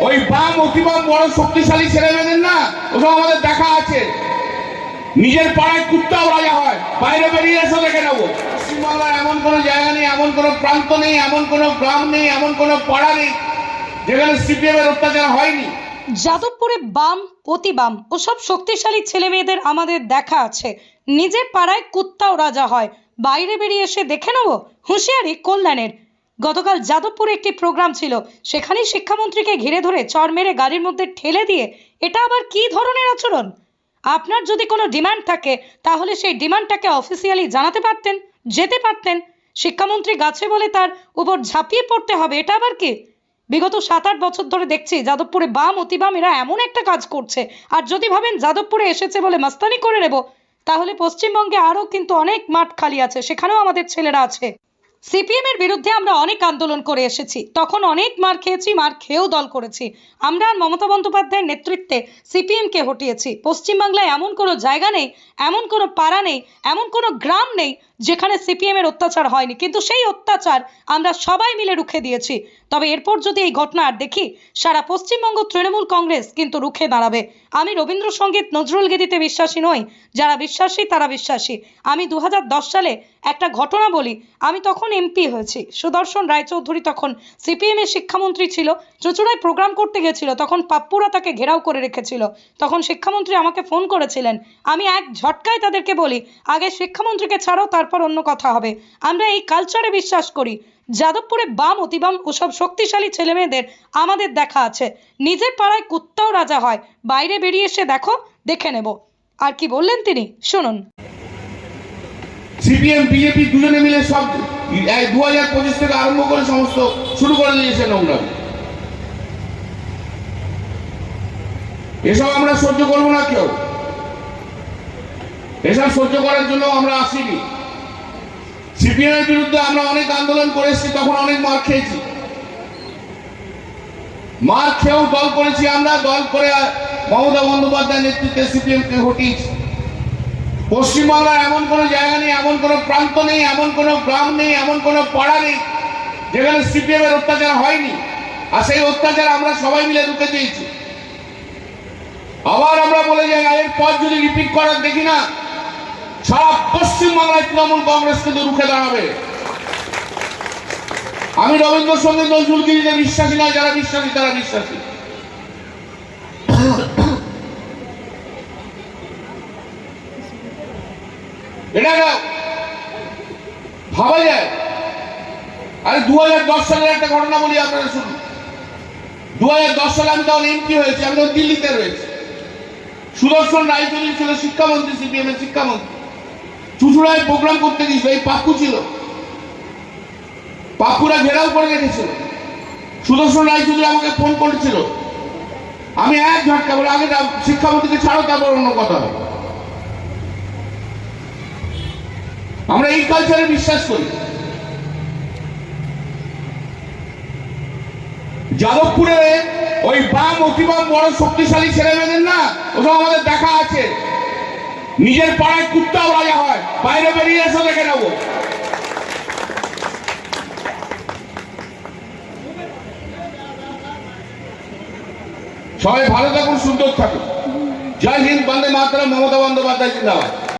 ওই বাম অতিবাম বড় শক্তিশালী ছেলে মেয়েদের না? ওসব আমাদের দেখা আছে। নিজের পাড়ায় কুত্তাও রাজা হয়। বাইরে বেরিয়ে এসে দেখে নেব। পশ্চিমবাংলার এমন কোনো জায়গা নেই, এমন কোনো প্রান্ত নেই, এমন কোনো গ্রাম নেই, এমন কোনো পাড়া নেই, যেখানে সিপিএম এর অত্যাচার হয়নি। যাদবপুরে বাম, অতি বাম ও সব শক্তিশালী ছেলে মেয়েদের আমাদের দেখা আছে। নিজের পাড়ায় কুত্তাও রাজা হয়। বাইরে বেরিয়ে এসে দেখে নেব? হুঁশিয়ারি কল্যাণের। গতকাল যাদবপুরে একটি প্রোগ্রাম ছিল। সেখানেই শিক্ষামন্ত্রীকে ঘিরে ধরে চর মেরে গাড়ির মধ্যে ঠেলে দিয়ে এটা আবার কি ধরনের আচরণ? আপনার যদি কোনো ডিমান্ড থাকে, তাহলে সেই ডিমান্ডটাকে অফিসিয়ালি জানাতে পারতেন, যেতে পারতেন। শিক্ষামন্ত্রী গাছে বলে তার উপর ঝাঁপিয়ে পড়তে হবে, এটা আবার কি? বিগত সাত আট বছর ধরে দেখছি যাদবপুরে বাম অতিবাম এরা এমন একটা কাজ করছে। আর যদি ভাবেন যাদবপুরে এসেছে বলে মাস্তানি করে নেব, তাহলে পশ্চিমবঙ্গে আরও কিন্তু অনেক মাঠ খালি আছে, সেখানেও আমাদের ছেলেরা আছে। সিপিএম এর বিরুদ্ধে আমরা অনেক আন্দোলন করে এসেছি। তখন অনেক মার খেয়েছি, মার খেয়েও দল করেছি। আমরা আর মমতা বন্দ্যোপাধ্যায়ের নেতৃত্বে সিপিএমকে হটিয়েছি। পশ্চিমবাংলায় এমন কোনো জায়গা নেই, এমন কোনো পাড়া নেই, এমন কোনো গ্রাম নেই যেখানে সিপিএম এর অত্যাচার হয়নি, কিন্তু সেই অত্যাচার আমরা সবাই মিলে রুখে দিয়েছি। তবে এরপর যদি এই ঘটনা আর দেখি, সারা পশ্চিমবঙ্গ তৃণমূল কংগ্রেস কিন্তু রুখে দাঁড়াবে। আমি রবীন্দ্রসঙ্গীত নজরুল গীতিতে বিশ্বাসী নই, যারা বিশ্বাসী তারা বিশ্বাসী। আমি দু হাজার দশ সালে একটা ঘটনা বলি, আমি তখন এমপি হয়েছি। সুদর্শন রায়চৌধুরী তখন সিপিএম এর শিক্ষামন্ত্রী ছিল, চুচুড়ায় প্রোগ্রাম করতে গেছিল, তখন পাপ্পুরা তাকে ঘেরাও করে রেখেছিল। তখন শিক্ষামন্ত্রী আমাকে ফোন করেছিলেন, আমি এক ঝটকায় তাদেরকে বলি, আগে শিক্ষামন্ত্রীকে ছাড়ো তারপর অন্য কথা হবে। আমরা এই কালচারে বিশ্বাস করি। যাদবপুরে বাম, অতিবাম ওসব শক্তিশালী ছেলেমেয়েদের আমাদের দেখা আছে। নিজের পাড়ায় কুত্তাও রাজা হয়। বাইরে বেরিয়ে এসে দেখো, দেখে নেব। আর কি বললেন তিনি? শুনুন। সিপিএম, বিজেপি দুজনে মিলে সব দু হাজার পঁচিশ থেকে আরম্ভ করে সমস্ত শুরু করে দিয়েছে নোংরা। এসব আমরা সহ্য করব না কেউ। এসব সহ্য করার জন্য আমরা আসিনি। সিপিএম এর বিরুদ্ধে আমরা অনেক আন্দোলন করেছি তখন অনেক মার খেয়েছি। মার খেয়েও দল করেছি আমরা, দল করে মমতা বন্দ্যোপাধ্যায়ের নেতৃত্বে সিপিএম কে হটিয়েছি। পশ্চিমবাংলার এমন কোনো জায়গা নেই, এমন কোনো প্রান্ত নেই, এমন কোনো গ্রাম নেই, এমন কোনো পাড়া নেই, যেখানে সিপিএম এর অত্যাচার হয়নি। আর সেই অত্যাচার আমরা সবাই মিলে রুখে দিয়েছি। আবার আমরা বলে যাই, এর পর যদি রিপিট করার দেখি না সারা পশ্চিমবাংলায় তৃণমূল কংগ্রেস কিন্তু রুখে দাঁড়াবে। আমি রবীন্দ্রসঙ্গীত নজরুল গিরিতে বিশ্বাসী নয়, যারা বিশ্বাসী, তারা বিশ্বাসী। এটা ভাবা যায়। আরে দু হাজার দশ সালের একটা ঘটনা বলি আপনারা শুনুন। দু হাজার দশ সালে আমি তখন এমপি হয়েছি, আমি দিল্লিতে রয়েছি। সুদর্শন রায়চৌধুরী ছিল শিক্ষামন্ত্রী সিপিএম এর শিক্ষামন্ত্রী। চুচুড়ায় প্রোগ্রাম করতে গিয়েছিল, এই পাপ্পু ছিল। পাপ্পুরা ঘেরাও করে রেখেছিল। সুদর্শন রায়চৌধুরী আমাকে ফোন করেছিল। আমি এক ঝটকা বলে, আগে শিক্ষামন্ত্রীকে ছাড়ো, তারপর অন্য কথা আমরা এই কালচারে বিশ্বাস করি। যাদবপুরে ওই বাম, অতিবাম, বড় শক্তিশালী ছেলে মেয়েদের না, ওসব আমাদের দেখা আছে। নিজের পাড়ায় বেরিয়ে এসে সবাই ভালো থাকুন সুন্দর থাকুন। জয় হিন্দ বন্দে মাতরম মমতা বন্দ্যোপাধ্যায় জিন্দাবাদ